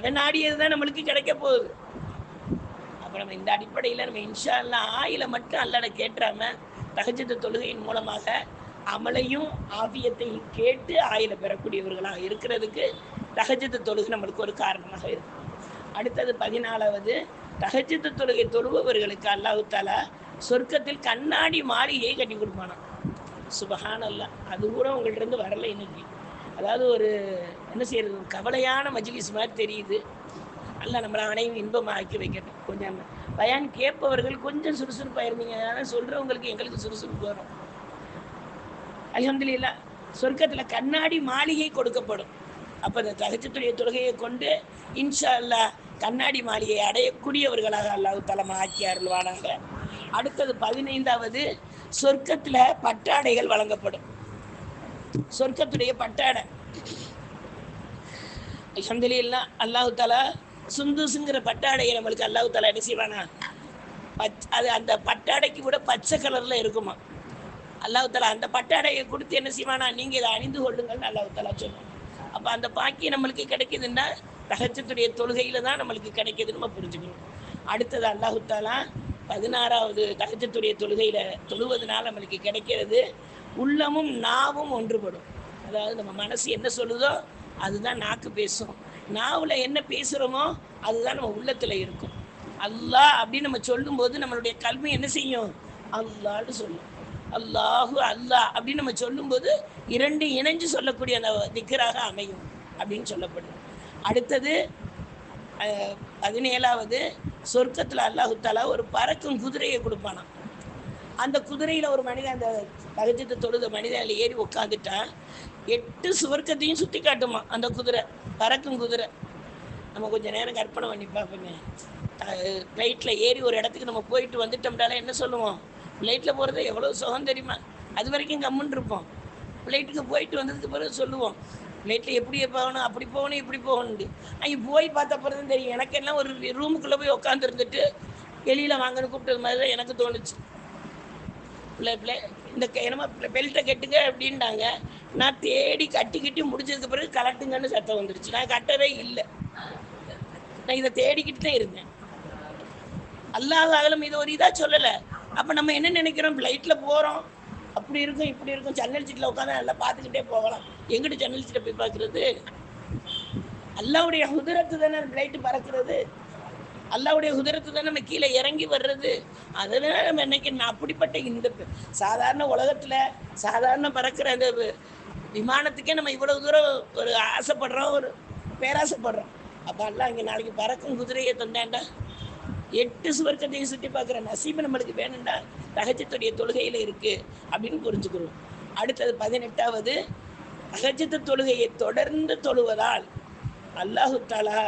அதை நாடியது தான் நம்மளுக்கு கிடைக்க போகுது. அப்போ நம்ம இந்த அடிப்படையில் நம்ம இன்ஷால்லாம் ஆயில மட்டும் அல்லட கேட்டுறாம தகஜத்து தொழுகையின் மூலமாக அமலையும் ஆவியத்தையும் கேட்டு ஆயில பெறக்கூடியவர்களாக இருக்கிறதுக்கு தகஜத்து தொழுகை நம்மளுக்கு ஒரு காரணமாக இருக்கு. அடுத்தது பதினாலாவது தகஜத்து தொழுகை தொழுபவர்களுக்கு அல்லாஹு தாலா சொர்க்கத்தில் கண்ணாடி மாளிகையை கட்டி கொடுப்பானான் சுபஹான் அல்லா அது கூட உங்கள்கிட்ட இருந்து வரல இன்னைக்கு. அதாவது ஒரு என்ன செய்யறது ஒரு கவலையான மஜிலிஸ் மாதிரி தெரியுது. அல்ல நம்மளை அனைவரும் இன்பமாக ஆக்கி வைக்கட்டும். கொஞ்சம் பயான் கேட்பவர்கள் கொஞ்சம் சுறுசுறுப்பாக இருந்தீங்க. அதனால சொல்கிறவங்களுக்கு எங்களுக்கு சுறுசுறுப்பு வரும். அல்ஹம்துலில்லாஹ் சொர்க்கத்துல கண்ணாடி மாளிகை கொடுக்கப்படும். அப்ப அந்த தகச்சத்துடைய தொழுகையை கொண்டு இன்ஷா அல்லாஹ் கண்ணாடி மாளிகையை அடையக்கூடியவர்களாக அல்லாஹு தலைமை ஆக்கி அருள்வானாங்க. அடுத்தது பதினைந்தாவது சொர்க்கத்துல பட்டாடைகள் வழங்கப்படும். சொர்க்கத்துடைய பட்டாடை. அல்ஹம்துலில்லாஹ் அல்லாஹு தாலா சுந்துசுங்கிற பட்டாடையை நம்மளுக்கு அல்லாஹு தாலா என்ன செய்வானா? பச் அது அந்த பட்டாடைக்கு கூட பச்சை கலர்ல இருக்குமா? அல்லாஹு தாலா அந்த பட்டாடையை கொடுத்து என்ன செய்வானா? நீங்க இதை அணிந்து கொள்ளுங்கள்னு அல்லாஹு தாலா சொன்னோம் அப்ப அந்த பாக்கியம் நம்மளுக்கு கிடைக்குதுன்னா தகச்சத்துடைய தொழுகையில தான் நம்மளுக்கு கிடைக்குதுன்னு நம்ம புரிஞ்சுக்கணும். அடுத்தது அல்லாஹு தாலா பதினாறாவது தகச்சத்துடைய தொழுகையில தொழுவதனால நம்மளுக்கு கிடைக்கிறது உள்ளமும் நாவும் ஒன்றுபடும். அதாவது நம்ம மனசு என்ன சொல்லுதோ அதுதான் நாக்கு பேசும். நாவில் என்ன பேசுகிறோமோ அதுதான் நம்ம உள்ளத்தில் இருக்கும். அல்லாஹ் அப்படின்னு நம்ம சொல்லும்போது நம்மளுடைய கல்வி என்ன செய்யும்? அல்லான்னு சொல்லும். அல்லாஹு அல்லாஹ் அப்படின்னு நம்ம சொல்லும்போது இரண்டு இணைஞ்சு சொல்லக்கூடிய அந்த திக்கராக அமையும் அப்படின்னு சொல்லப்படுது. அடுத்தது பதினேழாவது சொர்க்கத்தில் அல்லாஹு தாலா ஒரு பறக்கும் குதிரையை கொடுப்பானாம். அந்த குதிரையில ஒரு மனிதன் அந்த தகஜத்தை தொழுத மனிதன் அதில் ஏறி உட்காந்துட்டா எட்டு சுவர்க்கத்தையும் சுத்தி காட்டுமா அந்த குதிரை பறக்கும் குதிரை. நம்ம கொஞ்சம் நேரம் கற்பனை பண்ணி பார்ப்போங்க. ஃப்ளைட்டில் ஏறி ஒரு இடத்துக்கு நம்ம போயிட்டு வந்துட்டோம்னால என்ன சொல்லுவோம்? ஃப்ளைட்டில் போகிறது எவ்வளோ சுகம் தெரியுமா? அது வரைக்கும் கம்முன்னு இருப்போம். ஃப்ளைட்டுக்கு போயிட்டு வந்ததுக்கு பிறகு சொல்லுவோம். ஃப்ளைட்டில் எப்படி போகணும் அப்படி போகணும் இப்படி போகணுண்டு அங்கே போய் பார்த்த பிறகு தெரியும். எனக்கு என்ன ஒரு ரூமுக்குள்ளே போய் உட்காந்துருந்துட்டு வெளியில் வாங்கன்னு கூப்பிட்டது மாதிரி தான் எனக்கு தோணுச்சு. பிள்ளை இந்த க- என்னமோ பெல்ட்டை கட்டுங்க அப்படின்னாங்க நான் தேடி கட்டிக்கிட்டு முடிச்சதுக்கு பிறகு கலட்டுங்கன்னு சத்தம் வந்துருச்சு. நான் கட்டவே இல்லை. நான் இதை தேடிக்கிட்டு தான் இருந்தேன். அல்லாத அகலம் இது ஒரு இதாக சொல்லலை. அப்போ நம்ம என்ன நினைக்கிறோம்? ஃப்ளைட்டில் போகிறோம் அப்படி இருக்கும் இப்படி இருக்கும். ஜன்னல் சீட்டில் உட்காந்து நல்லா பார்த்துக்கிட்டே போகலாம். எங்கிட்ட ஜன்னல் சீட்டை போய் பார்க்குறது? அல்லாவுடைய குதிரத்து தானே ஃப்ளைட்டு பறக்கிறது? அல்லாவுடைய குதிரத்து தான் நம்ம கீழே இறங்கி வர்றது. அதனால நம்ம என்னைக்கு நான் அப்படிப்பட்ட இந்த சாதாரண உலகத்துல சாதாரண பறக்கிற அந்த விமானத்துக்கே நம்ம இவ்வளவு தூரம் ஒரு ஆசைப்படுறோம் ஒரு பேராசைப்படுறோம். அப்ப அல்ல இங்க நாளைக்கு பறக்கும் குதிரையை தந்தாண்டா? எட்டு சுவர்க்கத்தையும் சுற்றி பார்க்குற நசீபு நம்மளுக்கு வேணும்டா? தகச்சத்துடைய தொழுகையில் இருக்கு அப்படின்னு புரிஞ்சுக்கிறோம். அடுத்தது பதினெட்டாவது தகச்சத்து தொழுகையை தொடர்ந்து தொழுவதால் அல்லாஹு தாலா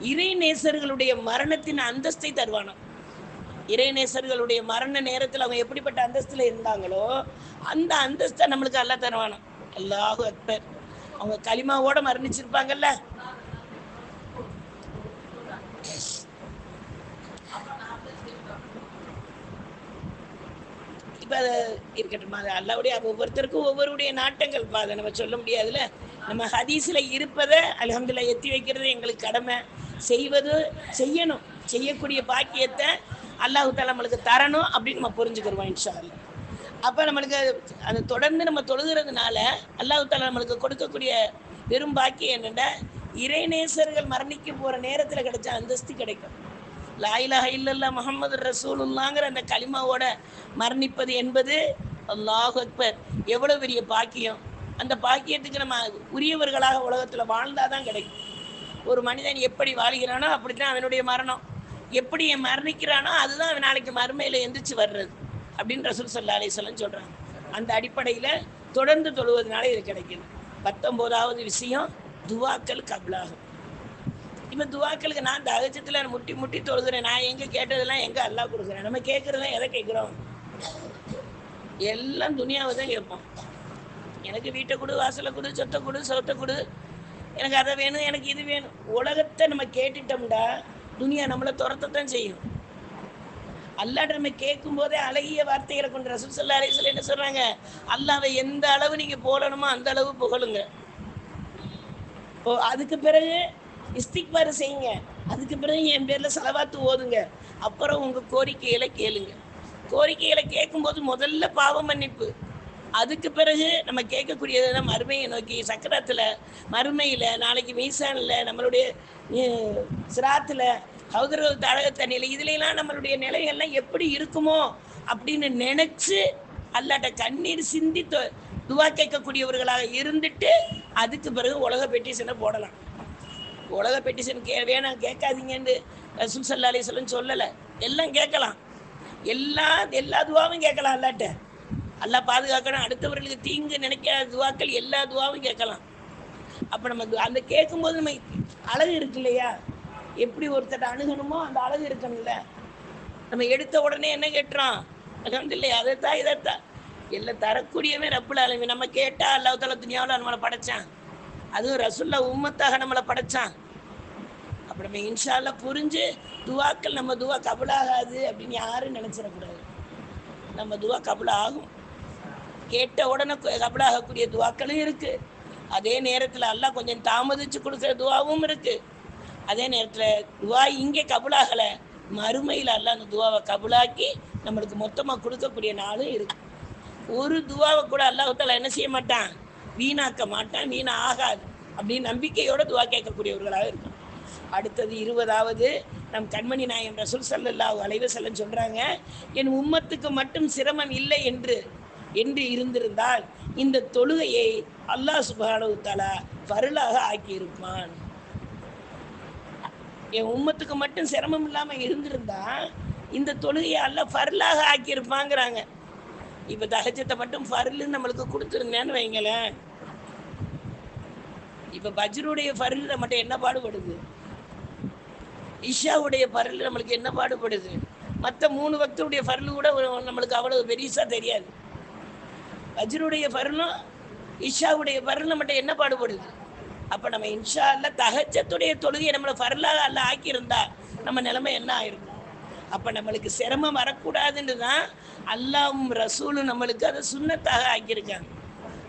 இறை நேசர்களுடைய மரணத்தின் அந்தஸ்தை தருவானாம். இறைநேசர்களுடைய மரண நேரத்தில் அவங்க எப்படிப்பட்ட அந்தஸ்தில் இருந்தாங்களோ அந்த அந்தஸ்தை நம்மளுக்கு அல்லாஹ் தருவானாம். அல்லாஹு அக்பர். அவங்க களிமாவோட மரணிச்சிருப்பாங்கல்ல. இப்போ அது இருக்கட்டும். அது அல்லாவுடைய ஒவ்வொருத்தருக்கும் ஒவ்வொருடைய நாட்டங்கள். பா அதை நம்ம சொல்ல முடியாதுல்ல. நம்ம ஹதீஸில் இருப்பதை அல்ஹம்துலில்லாஹ் எத்தி வைக்கிறது எங்களுக்கு கடமை. செய்வது செய்யணும். செய்யக்கூடிய பாக்கியத்தை அல்லாஹு தாலா நம்மளுக்கு தரணும் அப்படின்னு நம்ம புரிஞ்சுக்கிறோம் இன்ஷால்ல அப்போ நம்மளுக்கு அது தொடர்ந்து நம்ம தொழுகிறதுனால அல்லாஹு தாலா நம்மளுக்கு கொடுக்கக்கூடிய பெரும் பாக்கியம் என்னென்னா இறைநேசர்கள் மரணிக்க போகிற நேரத்தில் கிடைச்ச அந்தஸ்து கிடைக்கும். லாயிலாக இல்லல்லா முகமது ரசூலுல்லாங்கிற அந்த களிமாவோட மரணிப்பது என்பது அல்லாஹ் அக்பர். எவ்வளோ பெரிய பாக்கியம். அந்த பாக்கியத்துக்கு நம்ம உரியவர்களாக உலகத்தில் வாழ்ந்தாதான் கிடைக்கும். ஒரு மனிதன் எப்படி வாழ்கிறானோ அப்படித்தான் அவனுடைய மரணம். எப்படி என் மரணிக்கிறானோ அதுதான் அவன் நாளைக்கு மறுமையில் எந்திரிச்சு வர்றது. அப்படின்னு ரசூல் சல்லா அலிஸ்லாம் சொல்கிறாங்க அந்த அடிப்படையில் தொடர்ந்து தொழுவதனால இது கிடைக்குது. பத்தொம்போதாவது விஷயம் துவாக்கள் கபலாகும். இப்போ துவாக்களுக்கு நான் தகச்சத்தில் முட்டி முட்டி தொழுகிறேன் நான் எங்கே கேட்டதெல்லாம் எங்கே அல்லா கொடுக்குறேன்? நம்ம கேட்குறதெல்லாம் எதை கேட்குறோம்? எல்லாம் துணியாவை தான் கேட்போம். எனக்கு வீட்டை கொடு வாசலை கொடு சொத்தை கொடு சொத்தை கொடு. எனக்கு அதை வேணும் எனக்கு இது வேணும். உலகத்தை நம்ம கேட்டுட்டோம்டா துனியா நம்மளை துரத்தத்தான் செய்யும். அல்லாட்ட நம்ம கேட்கும் போதே அழகிய வார்த்தைகளை கொண்டு ரசூல் சல்லா அலிஸ்ல என்ன சொல்றாங்க? அல்லாவை எந்த அளவு நீங்க போடணுமோ அந்த அளவு புகழுங்க. ஓ அதுக்கு பிறகு இஸ்திக்பாரு செய்யுங்க. அதுக்கு பிறகு என் பேர்ல செலவாத்து ஓதுங்க. அப்புறம் உங்க கோரிக்கைகளை கேளுங்க. கோரிக்கைகளை கேட்கும்போது முதல்ல பாவ மன்னிப்பு. அதுக்கு பிறகு நம்ம கேட்கக்கூடியது மறுமையை நோக்கி சக்கரத்தில் மறுமையில் நாளைக்கு மீசானில் நம்மளுடைய சிராத்தில் சிராத்துல ஹவுதரவு தழக இதுலாம் நம்மளுடைய நிலைகள்லாம் எப்படி இருக்குமோ அப்படின்னு நினச்சி அல்லாட்ட கண்ணீர் சிந்தி தொ- துவா கேட்கக்கூடியவர்களாக இருந்துட்டு அதுக்கு பிறகு உலக பெட்டிஷனை போடலாம். உலக பெட்டிஷன் கே வேணாம் கேட்காதீங்கன்னு ரசூல் சல்லா அலிஸ்லம் சொல்லலை. எல்லாம் கேட்கலாம். எல்லா எல்லா துவாவும் கேட்கலாம் அல்லாட்ட. அல்லா பாதுகாக்கணும். அடுத்தவர்களுக்கு தீங்கு நினைக்காத துவாக்கள் எல்லா துவாவும் கேட்கலாம். அப்போ நம்ம அந்த கேட்கும்போது நம்ம அழகு இருக்கு இல்லையா? எப்படி ஒருத்தட்ட அணுகணுமோ அந்த அழகு இருக்கணும்ல. நம்ம எடுத்த உடனே என்ன கேட்டுறோம் இல்லையா அதைத்தான் இதைத்தான் எல்லாம் தரக்கூடியவே ரப்புல அளவி நம்ம கேட்டால் அல்லாஹ் தலா துணியாவில் நம்மளை படைச்சான். அதுவும் ரசுல்லா உம்மத்தாக நம்மளை படைச்சான். அப்போ நம்ம இன்ஷால்ல புரிஞ்சு துவாக்கள் நம்ம துவா கபுலாகாது அப்படின்னு யாரும் நினச்சிடக்கூடாது. நம்ம துவா கபுலாகும் கேட்ட உடனே கபடாகக்கூடிய கபுலாகக்கூடிய துவாக்களும் இருக்கு. அதே நேரத்தில் அல்லாஹ் கொஞ்சம் தாமதிச்சு கொடுக்குற துவாவும் இருக்கு. அதே நேரத்தில் துவா இங்கே கபுலாகலை மறுமையில் அல்லாஹ் அந்த துவாவை கபுலாக்கி நம்மளுக்கு மொத்தமாக கொடுக்கக்கூடிய நாளும் இருக்கு. ஒரு துவாவை கூட அல்லாஹால என்ன செய்ய மாட்டான்? வீணாக்க மாட்டான் வீணா ஆகாது. அப்படின்னு நம்பிக்கையோட துவா கேட்கக்கூடியவர்களாக இருக்கும் அடுத்தது இருபதாவது நம் கண்மணி நாயம் ரசூல் சல்லல்லாஹு அலைவசல்லன்னு சொல்கிறாங்க என் உம்மத்துக்கு மட்டும் சிரமம் இல்லை என்று. என்று இருந்திருந்தால் இந்த தொழுகையை அல்லாஹ் சுபானு தலா ஃபர்லாக ஆக்கியிருப்பான். என் உம்மத்துக்கு மட்டும் சிரமம் இல்லாம இருந்திருந்தா இந்த தொழுகையை அல்லாஹ் ஃபர்லாக ஆக்கியிருப்பாங்கிறாங்க. இப்ப தகஜத்தை மட்டும் ஃபர்லுன்னு நம்மளுக்கு கொடுத்துருந்தேன்னு வைங்களேன். இப்ப பஜ்ருடைய ஃபர்ல மட்டும் என்ன பாடுபடுது? இஷாவுடைய ஃபர்ல் நம்மளுக்கு என்ன பாடுபடுது? மற்ற மூணு பக்தருடைய ஃபர்லு கூட நம்மளுக்கு அவ்வளவு பெரிசா தெரியாது. பஜ்ருடைய ஃபர்லும் இஷாவுடைய ஃபர்ல் மட்டும் என்ன பாடுபடுது? அப்ப நம்ம இன்ஷா அல்ல தகச்சத்துடைய தொழுகையை நம்மளை ஃபர்லாக அல்ல ஆக்கியிருந்தா நம்ம நிலைமை என்ன ஆயிருக்கும் அப்ப நம்மளுக்கு சிரமம் வரக்கூடாதுன்னு தான் அல்லாவும் ரசூலும் நம்மளுக்கு அதை சுண்ணத்தாக ஆக்கியிருக்காங்க.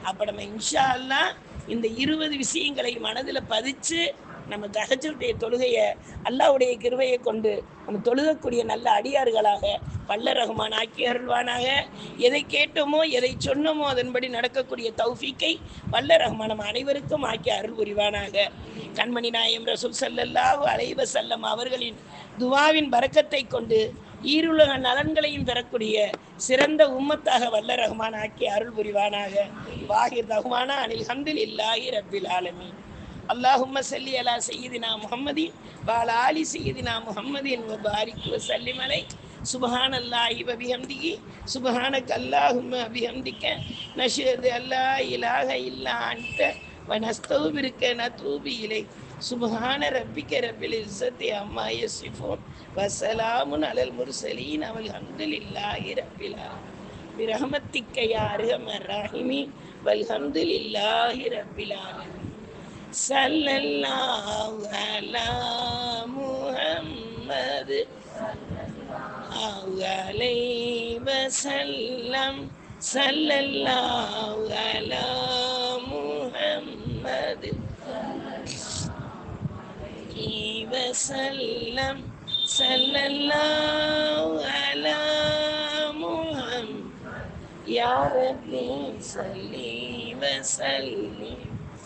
அப்ப நம்ம இன்ஷா அல்லா இந்த இருபது விஷயங்களை மனதில் பதிச்சு நம்ம தகஜுடைய தொழுகையை அல்லாவுடைய கிருவையை கொண்டு நம்ம தொழுகக்கூடிய நல்ல அடியார்களாக வல்ல ரகுமான் ஆக்கி அருள்வானாக. எதை கேட்டோமோ எதை சொன்னோமோ அதன்படி நடக்கக்கூடிய தௌஃபீக்கை வல்ல ரகுமான் நம்ம அனைவருக்கும் ஆக்கி அருள் புரிவானாக கண்மணி நாயம் ரசூல் சல்லல்லாஹு அலைவ செல்லம் அவர்களின் துவாவின் பரக்கத்தை கொண்டு ஈருலக நலன்களையும் பெறக்கூடிய சிறந்த உம்மத்தாக வல்ல ரஹ்மான் ஆக்கி அருள் புரிவானாக வாஹிர் ரஹ்மானா அனில் ஹந்தில் இல்லாஹி ரப்பில் ஆலமீன். اللهم صل على سيدنا محمد وعلى آل سيدنا محمد وبارك وسلم عليه سبحان الله وبحمده سبحانك اللهم وبحمدك نشهد أن لا إله إلا أنت ونستغفرك ونتوب إليك سبحان ربك رب العزة عما يصفون وسلام على المرسلين والحمد لله رب العالمين برحمتك يا أرحم الراحمين والحمد لله رب العالمين صلى الله على محمد. عليه وسلم. صلى الله على محمد. وسلم. صلى الله على محمد. يا ربي صل وسلم.